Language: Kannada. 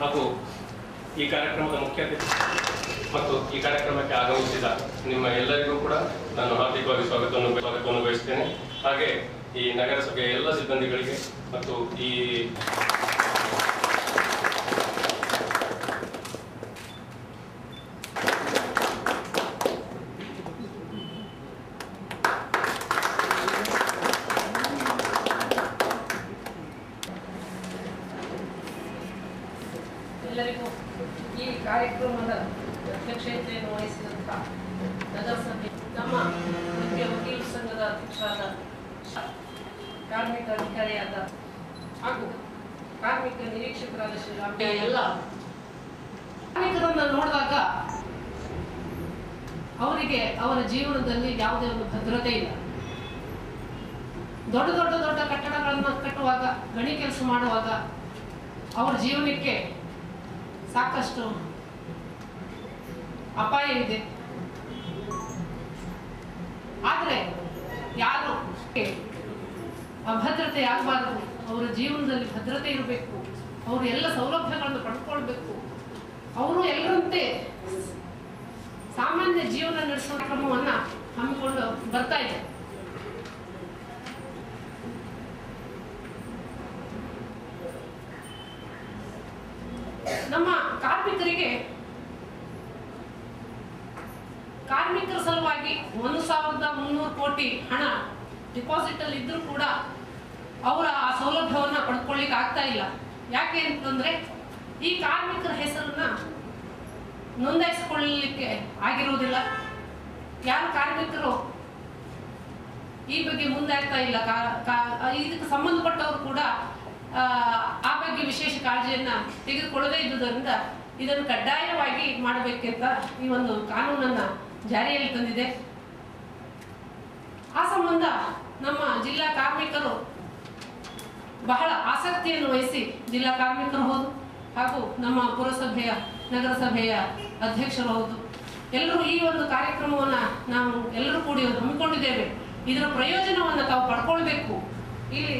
ಹಾಗೂ ಈ ಕಾರ್ಯಕ್ರಮದ ಮುಖ್ಯ ಮತ್ತು ಈ ಕಾರ್ಯಕ್ರಮಕ್ಕೆ ಆಗಮಿಸಿದ ನಿಮ್ಮ ಎಲ್ಲರಿಗೂ ಕೂಡ ನಾನು ಹಾರ್ದಿಕವಾಗಿ ಸ್ವಾಗತವನ್ನು ಸ್ವಾಗತವನ್ನು ಬಯಸ್ತೇನೆ. ಹಾಗೆ ಈ ನಗರಸಭೆಯ ಎಲ್ಲ ಸಿಬ್ಬಂದಿಗಳಿಗೆ ಮತ್ತು ಈ ಎಲ್ಲರಿಗೂ ಈ ಕಾರ್ಯಕ್ರಮದ ಅಧ್ಯಕ್ಷತೆಯನ್ನು ವಹಿಸಿದಂಥ ನಗರಸಭೆ ನಮ್ಮ ಮುಖ್ಯ ವಕೀಲ ಸಂಘದ ಅಧ್ಯಕ್ಷರಾದ ಕಾರ್ಮಿಕ ಅಧಿಕಾರಿಯಾದ ಹಾಗೂ ಕಾರ್ಮಿಕ ನಿರೀಕ್ಷಕರಾದ ಶ್ರೀರಾಮ ಎಲ್ಲ ಕಾರ್ಮಿಕರನ್ನ ನೋಡಿದಾಗ ಅವರಿಗೆ ಅವರ ಜೀವನದಲ್ಲಿ ಯಾವುದೇ ಒಂದು ಭದ್ರತೆ ಇಲ್ಲ. ದೊಡ್ಡ ದೊಡ್ಡ ದೊಡ್ಡ ಕಟ್ಟಡಗಳನ್ನು ಕಟ್ಟುವಾಗ ಗಣಿ ಕೆಲಸ ಮಾಡುವಾಗ ಅವರ ಜೀವನಕ್ಕೆ ಸಾಕಷ್ಟು ಅಪಾಯವಿದೆ ಆದರೆ ಯಾರು ಅಭದ್ರತೆ ಆಗಬಾರದು, ಅವರ ಜೀವನದಲ್ಲಿ ಭದ್ರತೆ ಇರಬೇಕು, ಅವರು ಎಲ್ಲ ಸೌಲಭ್ಯಗಳನ್ನು ಪಡ್ಕೊಳ್ಬೇಕು. ಅವರು ಎಲ್ಲರಂತೆ ಸಾಮಾನ್ಯ ಜೀವನ ನಡೆಸುವ ಕ್ರಮವನ್ನ ಹಮ್ಮಿಕೊಂಡು ಬರ್ತಾ ಇದೆ ನಮ್ಮ ಕಾರ್ಮಿಕರಿಗೆ ಕಾರ್ಮಿಕರ ಸಲುವಾಗಿ ಒಂದು ಸಾವಿರದ ಮುನ್ನೂರು ಕೋಟಿ ಹಣ ಡಿಪಾಸಿಟ್ ಅಲ್ಲಿ ಇದ್ರೂ ಕೂಡ ಅವರ ಆ ಸೌಲಭ್ಯವನ್ನ ಪಡ್ಕೊಳ್ಳಿಕ್ಕೆ ಆಗ್ತಾ ಇಲ್ಲ. ಯಾಕೆ ಅಂತಂದ್ರೆ ಈ ಕಾರ್ಮಿಕರ ಹೆಸರನ್ನ ನೋಂದಾಯಿಸಿಕೊಳ್ಳಲಿಕ್ಕೆ ಆಗಿರುವುದಿಲ್ಲ. ಯಾರು ಕಾರ್ಮಿಕರು ಈ ಬಗ್ಗೆ ಮುಂದಾಗ್ತಾ ಇಲ್ಲ. ಇದಕ್ಕೆ ಸಂಬಂಧಪಟ್ಟವರು ಕೂಡ, ಆ ಬಗ್ಗೆ ವಿಶೇಷ ಕಾಳಜಿಯನ್ನ ತೆಗೆದುಕೊಳ್ಳದೇ ಇದ್ದುದರಿಂದ ಇದನ್ನು ಕಡ್ಡಾಯವಾಗಿ ಮಾಡಬೇಕೆಂತ ಈ ಒಂದು ಕಾನೂನನ್ನ ಜಾರಿಯಲ್ಲಿ ತಂದಿದೆ. ಆ ಸಂಬಂಧ ನಮ್ಮ ಜಿಲ್ಲಾ ಕಾರ್ಮಿಕರು ಬಹಳ ಆಸಕ್ತಿಯನ್ನು ವಹಿಸಿ ಜಿಲ್ಲಾ ಕಾರ್ಮಿಕರು ಹೌದು, ಹಾಗೂ ನಮ್ಮ ಪುರಸಭೆಯ, ನಗರಸಭೆಯ ಅಧ್ಯಕ್ಷರು ಹೌದು. ಎಲ್ಲರೂ ಈ ಒಂದು ಕಾರ್ಯಕ್ರಮವನ್ನ ನಾವು ಎಲ್ಲರೂ ಕೂಡಿ ಹಮ್ಮಿಕೊಂಡಿದ್ದೇವೆ. ಇದರ ಪ್ರಯೋಜನವನ್ನ ತಾವು ಪಡ್ಕೊಳ್ಬೇಕು. ಇಲ್ಲಿ